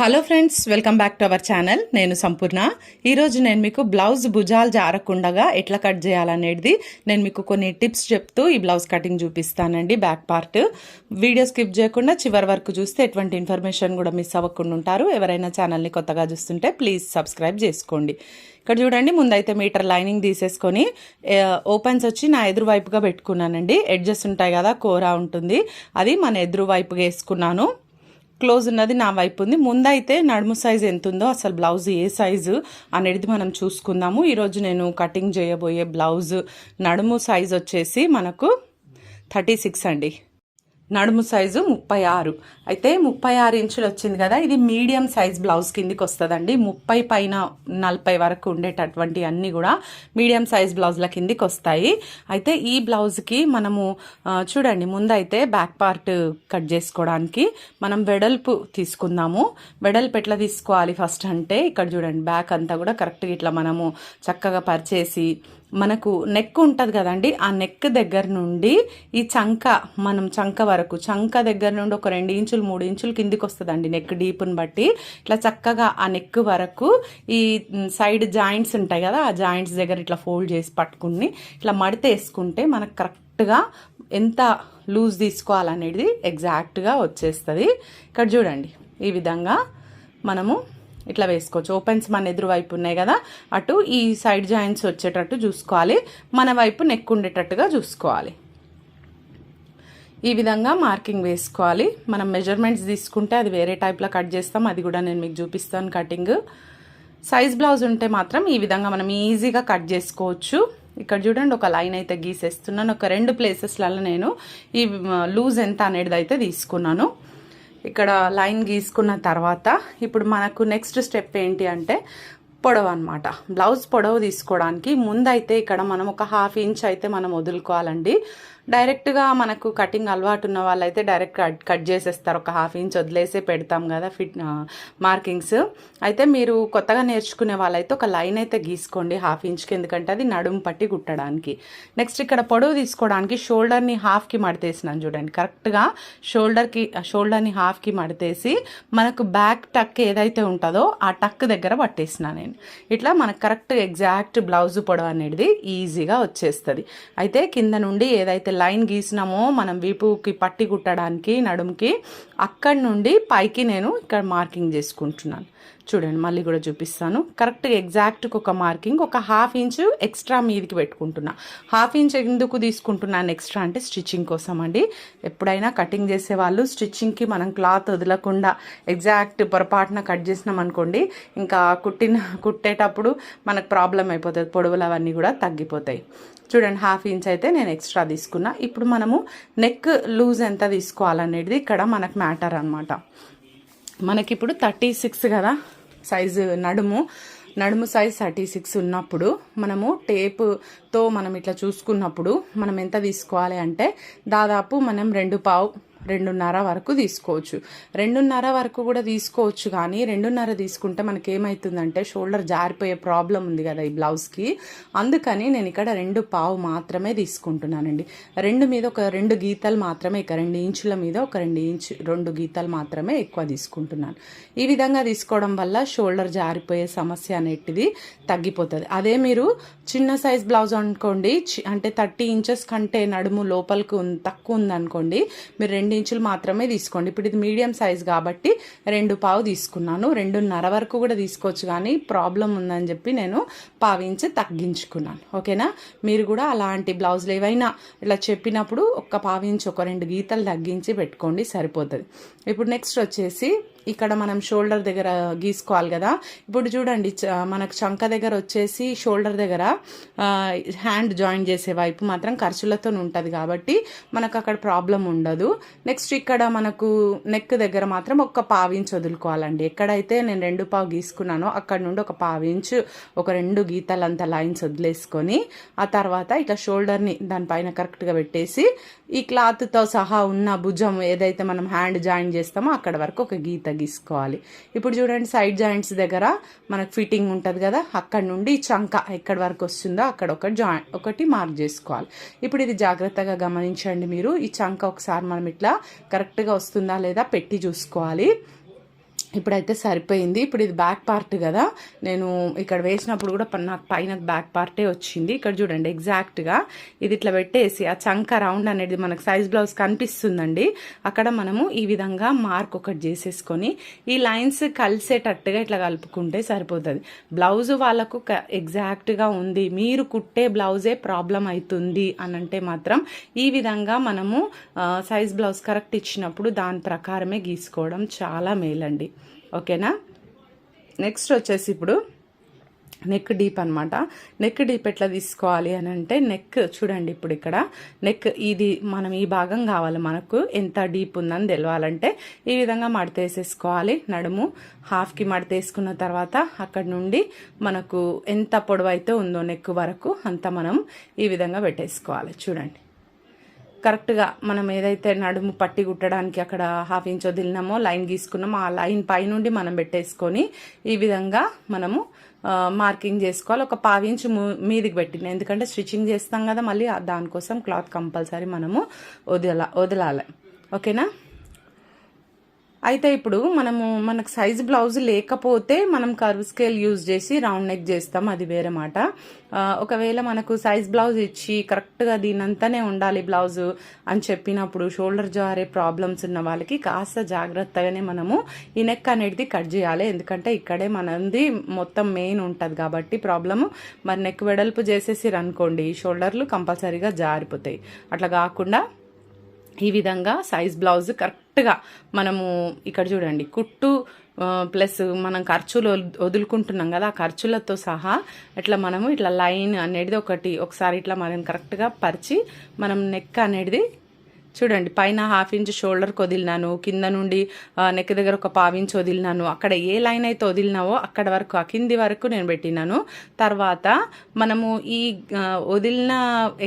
Hello friends welcome back to our channel నేను సంపూర్ణ. ఈరోజు నేను మీకు బ్లౌజ్ భుజాలు జారకుండగా ఎట్లా కట్ చేయాలనేది నేను మీకు కొన్ని టిప్స్ చెప్తూ ఈ బ్లౌజ్ కటింగ్ చూపిస్తానండి బ్యాక్ పార్ట్ వీడియో స్కిప్ చేయకుండా చివరి వరకు చూస్తే ఎటువంటి ఇన్ఫర్మేషన్ కూడా మిస్ అవ్వకుండా ఉంటారు. ఎవరైనా ఛానల్ని కొత్తగా చూస్తుంటే ప్లీజ్ సబ్స్క్రైబ్ చేసుకోండి. ఇక్కడ చూడండి ముందైతే మీటర్ లైనింగ్ తీసేసుకొని ఓపెన్స్ వచ్చి నా ఎదురువైపుగా పెట్టుకున్నానండి. ఎడ్జెస్ ఉంటాయి కదా కూర ఉంటుంది. అది మన ఎదురువైపుగా వేసుకున్నాను. క్లోజ్ ఉన్నది నా వైపు ఉంది. ముందైతే నడుము సైజ్ ఎంత ఉందో అసలు బ్లౌజ్ ఏ సైజు అనేది మనం చూసుకుందాము. ఈరోజు నేను కటింగ్ చేయబోయే బ్లౌజ్ నడుము సైజ్ వచ్చేసి మనకు థర్టీ సిక్స్ అండి. నడుము సైజు ముప్పై ఆరు. అయితే ముప్పై ఆరు ఇంచులు వచ్చింది కదా ఇది మీడియం సైజ్ బ్లౌజ్ కిందికి వస్తుందండి. ముప్పై పైన నలభై వరకు ఉండేటటువంటి అన్నీ కూడా మీడియం సైజ్ బ్లౌజ్ల కిందికి వస్తాయి. అయితే ఈ బ్లౌజ్కి మనము చూడండి ముందైతే బ్యాక్ పార్ట్ కట్ చేసుకోవడానికి మనం వెడల్పు తీసుకుందాము. వెడల్పు ఎట్లా తీసుకోవాలి ఫస్ట్ అంటే ఇక్కడ చూడండి బ్యాక్ అంతా కూడా కరెక్ట్గా ఇట్లా మనము చక్కగా పరిచేసి మనకు నెక్ ఉంటుంది కదండి ఆ నెక్ దగ్గర నుండి ఈ చంక మనం చంక వరకు చంక దగ్గర నుండి ఒక రెండు ఇంచులు మూడు ఇంచులు కిందికి వస్తుందండి నెక్ డీప్ని బట్టి. ఇట్లా చక్కగా ఆ నెక్ వరకు ఈ సైడ్ జాయింట్స్ ఉంటాయి కదా ఆ జాయింట్స్ దగ్గర ఇట్లా ఫోల్డ్ చేసి పట్టుకుని ఇట్లా మడత వేసుకుంటే మనకు కరెక్ట్గా ఎంత లూజ్ తీసుకోవాలనేది ఎగ్జాక్ట్గా వచ్చేస్తుంది. ఇక్కడ చూడండి ఈ విధంగా మనము ఇట్లా వేసుకోవచ్చు. ఓపెన్స్ మన ఎదురు వైపు ఉన్నాయి కదా అటు ఈ సైడ్ జాయింట్స్ వచ్చేటట్టు చూసుకోవాలి. మన వైపు నెక్ ఉండేటట్టుగా చూసుకోవాలి. ఈ విధంగా మార్కింగ్ వేసుకోవాలి. మనం మెజర్మెంట్స్ తీసుకుంటే అది వేరే టైప్లో కట్ చేస్తాం. అది కూడా నేను మీకు చూపిస్తాను కటింగ్ సైజ్ బ్లౌజ్ ఉంటే మాత్రం ఈ విధంగా మనం ఈజీగా కట్ చేసుకోవచ్చు. ఇక్కడ చూడండి ఒక లైన్ అయితే గీసేస్తున్నాను. ఒక రెండు ప్లేసెస్లలో నేను ఈ లూజ్ ఎంత అనేది అయితే తీసుకున్నాను. ఇక్కడ లైన్ గీసుకున్న తర్వాత ఇప్పుడు మనకు నెక్స్ట్ స్టెప్ ఏంటి అంటే పొడవు అనమాట బ్లౌజ్ పొడవు తీసుకోవడానికి ముందైతే ఇక్కడ మనం ఒక హాఫ్ ఇంచ్ అయితే మనం వదులుకోవాలండి. డైరెక్ట్గా మనకు కటింగ్ అలవాటు ఉన్న వాళ్ళైతే డైరెక్ట్ కట్ కట్ చేసేస్తారు. ఒక హాఫ్ ఇంచ్ వదిలేసే పెడతాం కదా ఫిట్ మార్కింగ్స్. అయితే మీరు కొత్తగా నేర్చుకునే వాళ్ళైతే ఒక లైన్ అయితే గీసుకోండి హాఫ్ ఇంచ్కి. ఎందుకంటే అది నడుము పట్టి కుట్టడానికి. నెక్స్ట్ ఇక్కడ పొడవు తీసుకోవడానికి షోల్డర్ని హాఫ్కి మడతేసినాను చూడండి. కరెక్ట్గా షోల్డర్కి షోల్డర్ని హాఫ్కి మడతేసి మనకు బ్యాక్ టక్ ఏదైతే ఉంటుందో ఆ టక్ దగ్గర పట్టేసినా నేను. ఇట్లా మనకు కరెక్ట్ ఎగ్జాక్ట్ బ్లౌజ్ పొడవు అనేది ఈజీగా వచ్చేస్తుంది. అయితే కింద నుండి ఏదైతే లైన్ గీసినామో మనం వీపుకి పట్టి కుట్టడానికి నడుముకి అక్కడి నుండి పైకి నేను ఇక్కడ మార్కింగ్ చేసుకుంటున్నాను. చూడండి మళ్ళీ కూడా చూపిస్తాను. కరెక్ట్ ఎగ్జాక్ట్కి ఒక మార్కింగ్ ఒక హాఫ్ ఇంచ్ ఎక్స్ట్రా మీదికి పెట్టుకుంటున్నా. హాఫ్ ఇంచ్ ఎందుకు తీసుకుంటున్నాను ఎక్స్ట్రా అంటే స్టిచ్చింగ్ కోసం అండి. ఎప్పుడైనా కటింగ్ చేసే వాళ్ళు స్టిచ్చింగ్కి మనం క్లాత్ వదలకుండా ఎగ్జాక్ట్ పొరపాటున కట్ చేసినాం అనుకోండి ఇంకా కుట్టిన కుట్టేటప్పుడు మనకు ప్రాబ్లం అయిపోతుంది పొడవులు అవన్నీ కూడా తగ్గిపోతాయి. చూడండి హాఫ్ ఇంచ్ అయితే నేను ఎక్స్ట్రా తీసుకున్నా. ఇప్పుడు మనము నెక్ లూజ్ ఎంత తీసుకోవాలనేది ఇక్కడ మనకు మ్యాటర్ అనమాట మనకిప్పుడు థర్టీ సిక్స్ కదా సైజు నడుము. నడుము సైజ్ థర్టీ సిక్స్ ఉన్నప్పుడు మనము టేపుతో మనం ఇట్లా చూసుకున్నప్పుడు మనం ఎంత తీసుకోవాలి అంటే దాదాపు మనం రెండు పావు రెండున్నర వరకు తీసుకోవచ్చు. రెండున్నర వరకు కూడా తీసుకోవచ్చు కానీ రెండున్నర తీసుకుంటే మనకి ఏమవుతుందంటే షోల్డర్ జారిపోయే ప్రాబ్లం ఉంది కదా ఈ బ్లౌజ్కి. అందుకని నేను ఇక్కడ రెండు పావు మాత్రమే తీసుకుంటున్నానండి. రెండు మీద ఒక రెండు గీతలు మాత్రమే ఇక రెండు ఇంచుల మీద ఒక రెండు ఇంచు రెండు గీతలు మాత్రమే ఎక్కువ తీసుకుంటున్నాను. ఈ విధంగా తీసుకోవడం వల్ల షోల్డర్ జారిపోయే సమస్య అనేటిది తగ్గిపోతుంది. అదే మీరు చిన్న సైజ్ బ్లౌజ్ అనుకోండి చి- అంటే థర్టీ ఇంచెస్ కంటే నడుము లోపలికి తక్కువ ఉందనుకోండి మీరు రెండు ఇంచులు మాత్రమే తీసుకోండి. ఇప్పుడు ఇది మీడియం సైజ్ కాబట్టి రెండు పావు తీసుకున్నాను. రెండున్నర వరకు కూడా తీసుకోవచ్చు కానీ ప్రాబ్లం ఉందని చెప్పి నేను పావు ఇంచు తగ్గించుకున్నాను. ఓకేనా? మీరు కూడా అలాంటి బ్లౌజులు ఏవైనా ఇలా చెప్పినప్పుడు ఒక్క పావు ఇంచు ఒక రెండు గీతలు తగ్గించి పెట్టుకోండి సరిపోతుంది. ఇప్పుడు నెక్స్ట్ వచ్చేసి ఇక్కడ మనం షోల్డర్ దగ్గర గీసుకోవాలి కదా. ఇప్పుడు చూడండి చ- మనకు చంక దగ్గర వచ్చేసి షోల్డర్ దగ్గర హ్యాండ్ జాయిన్ చేసే వైపు మాత్రం ఖర్చులతో ఉంటుంది కాబట్టి మనకు అక్కడ ప్రాబ్లం ఉండదు. నెక్స్ట్ ఇక్కడ మనకు నెక్ దగ్గర మాత్రం ఒక పావు వదులుకోవాలండి. ఎక్కడైతే నేను రెండు పావు గీసుకున్నానో అక్కడ నుండి ఒక పావించు ఒక రెండు గీతలంత లైన్స్ వదిలేసుకొని ఆ తర్వాత ఇట్లా షోల్డర్ని దానిపైన కరెక్ట్గా పెట్టేసి ఈ క్లాత్తో సహా ఉన్న భుజం ఏదైతే మనం హ్యాండ్ జాయిన్ చేస్తామో అక్కడ వరకు ఒక గీత గీసుకోవాలి ఇప్పుడు చూడండి సైడ్ జాయింట్స్ దగ్గర మనకు ఫిట్టింగ్ ఉంటుంది కదా అక్కడ నుండి చంక ఎక్కడి వరకు వస్తుందో అక్కడ ఒక జాయింట్ ఒకటి మార్క్ చేసుకోవాలి. ఇప్పుడు ఇది జాగ్రత్తగా గమనించండి మీరు ఈ చంక ఒకసారి మనం ఇట్లా కరెక్ట్గా వస్తుందా లేదా పెట్టి చూసుకోవాలి. ఇప్పుడైతే సరిపోయింది. ఇప్పుడు ఇది బ్యాక్ పార్ట్ కదా. నేను ఇక్కడ వేసినప్పుడు కూడా నాకు పైన బ్యాక్ పార్టే వచ్చింది. ఇక్కడ చూడండి ఎగ్జాక్ట్గా ఇది ఇట్లా పెట్టేసి ఆ చంక రౌండ్ అనేది మనకు సైజ్ బ్లౌజ్ కనిపిస్తుందండి. అక్కడ మనము ఈ విధంగా మార్క్ ఒకటి చేసేసుకొని ఈ లైన్స్ కలిసేటట్టుగా ఇట్లా కలుపుకుంటే సరిపోతుంది. బ్లౌజ్ వాళ్ళకు క- ఎగ్జాక్ట్గా ఉంది. మీరు కుట్టే బ్లౌజే ప్రాబ్లం అవుతుంది అని అంటే మాత్రం ఈ విధంగా మనము సైజ్ బ్లౌజ్ కరెక్ట్ ఇచ్చినప్పుడు దాని ప్రకారమే గీసుకోవడం చాలా మేలండి. ఓకేనా? నెక్స్ట్ వచ్చేసి ఇప్పుడు నెక్ డీప్ అనమాట నెక్ డీప్ ఎట్లా తీసుకోవాలి అని అంటే నెక్ చూడండి ఇప్పుడు ఇక్కడ. నెక్ ఇది మనం ఈ భాగం కావాలి మనకు. ఎంత డీప్ ఉందని తెలవాలంటే ఈ విధంగా మడతేసేసుకోవాలి నడుము. హాఫ్కి మడతేసుకున్న తర్వాత అక్కడ నుండి మనకు ఎంత పొడవు అయితే ఉందో నెక్ వరకు అంత మనం ఈ విధంగా పెట్టేసుకోవాలి. చూడండి. కరెక్ట్గా మనం ఏదైతే నడుము పట్టి కుట్టడానికి అక్కడ హాఫ్ ఇంచ్ వదిలినామో లైన్ గీసుకున్నామో ఆ లైన్ పైనుండి మనం పెట్టేసుకొని ఈ విధంగా మనము మార్కింగ్ చేసుకోవాలి. ఒక పావించు ము- మీదికి పెట్టిన ఎందుకంటే స్టిచ్చింగ్ చేస్తాం కదా మళ్ళీ దానికోసం క్లాత్ కంపల్సరీ మనము వదల వదలాలి. ఓకేనా? అయితే ఇప్పుడు మనము మనకు సైజ్ బ్లౌజ్ లేకపోతే మనం కర్వ్ స్కేల్ యూజ్ చేసి రౌండ్ నెక్ చేస్తాం అది వేరే మాట. ఒకవేళ మనకు సైజ్ బ్లౌజ్ ఇచ్చి కరెక్ట్గా దీనంతానే ఉండాలి బ్లౌజ్ అని చెప్పినప్పుడు షోల్డర్ జారే ప్రాబ్లమ్స్ ఉన్న వాళ్ళకి కాస్త జాగ్రత్తగానే మనము ఈ నెక్ అనేది కట్ చేయాలి. ఎందుకంటే ఇక్కడే మనది మొత్తం మెయిన్ ఉంటుంది కాబట్టి ప్రాబ్లము. మరి నెక్ వెడల్పు చేసేసి అనుకోండి షోల్డర్లు కంపల్సరీగా జారిపోతాయి. అట్లా కాకుండా ఈ విధంగా సైజ్ బ్లౌజ్ కరెక్ట్గా మనము ఇక్కడ చూడండి కుట్టు ప్లస్ మనం ఖర్చులు వదులుకుంటున్నాం కదా ఆ ఖర్చులతో సహా ఇట్లా మనము ఇట్లా లైన్ అనేది ఒకటి ఒకసారి ఇట్లా మనం కరెక్ట్గా పరిచి మనం నెక్ అనేది చూడండి పైన హాఫ్ ఇంచ్ షోల్డర్కి వదిలినాను కింద నుండి నెక్ దగ్గర ఒక పావించి వదిలినాను. అక్కడ ఏ లైన్ అయితే వదిలినావో అక్కడ వరకు ఆ కింది వరకు నేను పెట్టినాను. తర్వాత మనము ఈ వదిలిన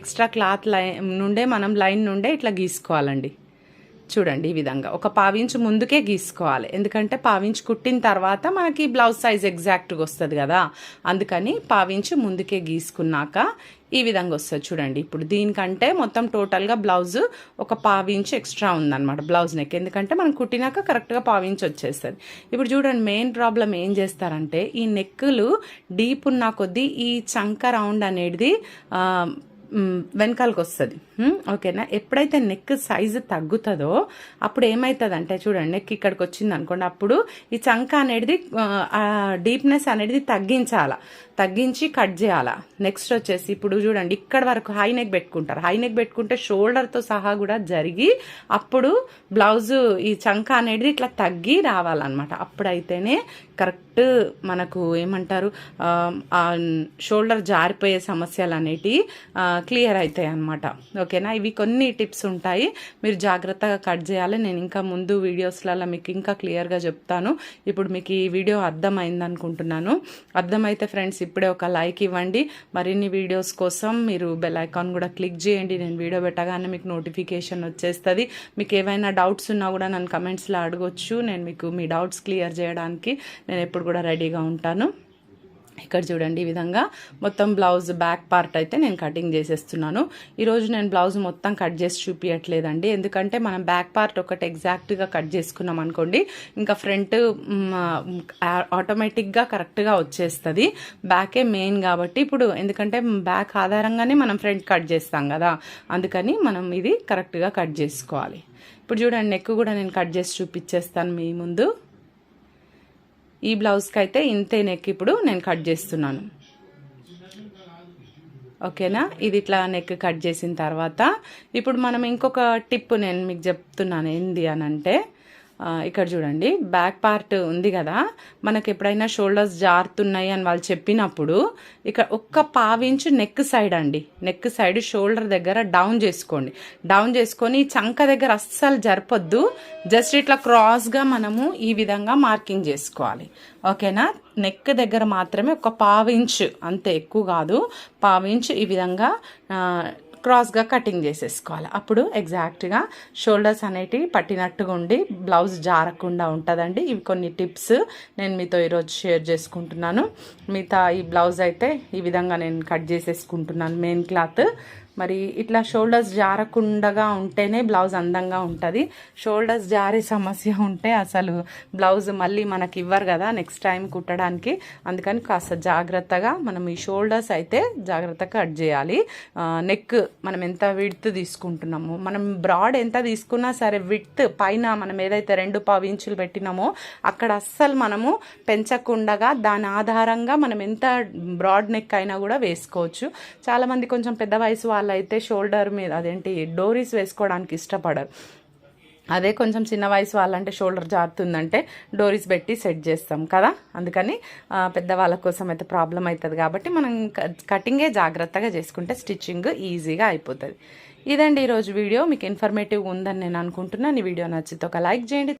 ఎక్స్ట్రా క్లాత్ లైన్ నుండే మనం లైన్ నుండే ఇట్లా గీసుకోవాలండి. చూడండి ఈ విధంగా. ఒక పావించు ముందుకే గీసుకోవాలి. ఎందుకంటే పావించు కుట్టిన తర్వాత మనకి బ్లౌజ్ సైజ్ ఎగ్జాక్ట్గా వస్తుంది కదా. అందుకని పావించు ముందుకే గీసుకున్నాక ఈ విధంగా వస్తుంది చూడండి. ఇప్పుడు దీనికంటే మొత్తం టోటల్గా బ్లౌజ్ ఒక పావించు ఎక్స్ట్రా ఉందన్నమాట బ్లౌజ్ నెక్ ఎందుకంటే మనం కుట్టినాక కరెక్ట్గా పావించి వచ్చేస్తుంది. ఇప్పుడు చూడండి మెయిన్ ప్రాబ్లం ఏం చేస్తారంటే ఈ నెక్కులు డీప్ ఉన్న కొద్దీ ఈ చంక రౌండ్ అనేది వెనకాలకు వస్తుంది ఓకేనా? ఎప్పుడైతే నెక్ సైజు తగ్గుతుందో అప్పుడు ఏమవుతుంది అంటే చూడండి నెక్ ఇక్కడికి వచ్చింది అనుకోండి అప్పుడు ఈ చంక అనేది డీప్నెస్ అనేది తగ్గించాల. తగ్గించి కట్ చేయాలా. నెక్స్ట్ వచ్చేసి ఇప్పుడు చూడండి ఇక్కడ వరకు హై నెక్ పెట్టుకుంటారు. హై నెక్ పెట్టుకుంటే షోల్డర్తో సహా కూడా జరిగి అప్పుడు బ్లౌజ్ ఈ చంక అనేది ఇట్లా తగ్గి రావాలన్నమాట. అప్పుడైతేనే కరెక్ట్ మనకు ఏమంటారు షోల్డర్ జారిపోయే సమస్యలు అనేటివి క్లియర్ అవుతాయి అన్నమాట ఓకేనా ఇవి కొన్ని టిప్స్ ఉంటాయి. మీరు జాగ్రత్తగా కట్ చేయాలి. నేను ఇంకా ముందు వీడియోస్లలో మీకు ఇంకా క్లియర్గా చెప్తాను. ఇప్పుడు మీకు ఈ వీడియో అర్థమైంది అనుకుంటున్నాను అర్థమైతే ఫ్రెండ్స్ ఇప్పుడే ఒక లైక్ ఇవ్వండి. మరిన్ని వీడియోస్ కోసం మీరు బెల్ ఐకాన్ కూడా క్లిక్ చేయండి. నేను వీడియో పెట్టగానే మీకు నోటిఫికేషన్ వచ్చేస్తుంది. మీకు ఏవైనా డౌట్స్ ఉన్నా కూడా నన్ను కమెంట్స్లో అడగొచ్చు. నేను మీకు మీ డౌట్స్ క్లియర్ చేయడానికి నేను ఎప్పుడు కూడా రెడీగా ఉంటాను. ఇక్కడ చూడండి ఈ విధంగా. మొత్తం బ్లౌజ్ బ్యాక్ పార్ట్ అయితే నేను కటింగ్ చేసేస్తున్నాను. ఈరోజు నేను బ్లౌజ్ మొత్తం కట్ చేసి చూపించట్లేదండి ఎందుకంటే మనం బ్యాక్ పార్ట్ ఒకటి ఎగ్జాక్ట్గా కట్ చేసుకున్నాం అనుకోండి ఇంకా ఫ్రంట్ ఆటోమేటిక్గా కరెక్ట్గా వచ్చేస్తుంది. బ్యాకే మెయిన్ కాబట్టి ఇప్పుడు ఎందుకంటే బ్యాక్ ఆధారంగానే మనం ఫ్రంట్ కట్ చేస్తాం కదా. అందుకని మనం ఇది కరెక్ట్గా కట్ చేసుకోవాలి. ఇప్పుడు చూడండి నెక్ కూడా నేను కట్ చేసి చూపించేస్తాను మీ ముందు. ఈ బ్లౌజ్కి అయితే ఇంతే నెక్ ఇప్పుడు నేను కట్ చేస్తున్నాను. ఓకేనా? ఇది ఇట్లా నెక్ కట్ చేసిన తర్వాత ఇప్పుడు మనం ఇంకొక టిప్ నేను మీకు చెప్తున్నాను ఏంది అని అంటే ఇక్కడ చూడండి బ్యాక్ పార్ట్ ఉంది కదా. మనకి ఎప్పుడైనా షోల్డర్స్ జారుతున్నాయి అని వాళ్ళు చెప్పినప్పుడు ఇక్కడ ఒక్క పావించు నెక్ సైడ్ అండి. నెక్ సైడ్ షోల్డర్ దగ్గర డౌన్ చేసుకోండి. డౌన్ చేసుకొని చంక దగ్గర అస్సలు జరపొద్దు. జస్ట్ ఇట్లా క్రాస్గా మనము ఈ విధంగా మార్కింగ్ చేసుకోవాలి. ఓకేనా? నెక్ దగ్గర మాత్రమే ఒక పావించు అంతే ఎక్కువ కాదు. పావించు ఈ విధంగా క్రాస్గా కటింగ్ చేసేసుకోవాలి. అప్పుడు ఎగ్జాక్ట్గా షోల్డర్స్ అనేటివి పట్టినట్టుగా ఉండి బ్లౌజ్ జారకుండా ఉంటుందండి. ఇవి కొన్ని టిప్స్ నేను మీతో ఈరోజు షేర్ చేసుకుంటున్నాను. మిగతా ఈ బ్లౌజ్ అయితే ఈ విధంగా నేను కట్ చేసేసుకుంటున్నాను. మెయిన్ క్లాత్ మరి ఇట్లా షోల్డర్స్ జారకుండగా ఉంటేనే బ్లౌజ్ అందంగా ఉంటుంది. షోల్డర్స్ జారే సమస్య ఉంటే అసలు బ్లౌజ్ మళ్ళీ మనకి ఇవ్వరు కదా నెక్స్ట్ టైం కుట్టడానికి. అందుకని కాస్త జాగ్రత్తగా మనం ఈ షోల్డర్స్ అయితే జాగ్రత్తగా కట్ చేయాలి. నెక్ మనం ఎంత విడ్త్ తీసుకుంటున్నాము మనం బ్రాడ్ ఎంత తీసుకున్నా సరే విడ్త్ పైన మనం ఏదైతే రెండు పావు ఇంచులు పెట్టినామో అక్కడ అస్సలు మనము పెంచకుండగా దాని ఆధారంగా మనం ఎంత బ్రాడ్ నెక్ అయినా కూడా వేసుకోవచ్చు. చాలామంది కొంచెం పెద్ద వయసు వాళ్ళు అయితే షోల్డర్ మీద అదేంటి డోరీస్ వేసుకోవడానికి ఇష్టపడరు. అదే కొంచెం చిన్న వయసు వాళ్ళంటే షోల్డర్ జారుతుందంటే డోరీస్ పెట్టి సెట్ చేస్తాం కదా? అందుకని పెద్దవాళ్ళ కోసం అయితే ప్రాబ్లం అవుతుంది కాబట్టి మనం కటింగే జాగ్రత్తగా చేసుకుంటే స్టిచ్చింగ్ ఈజీగా అయిపోతుంది. ఇదండి ఈరోజు వీడియో. మీకు ఇన్ఫర్మేటివ్ ఉందని నేను అనుకుంటున్నాను. ఈ వీడియో నచ్చితే ఒక లైక్ చేయండి.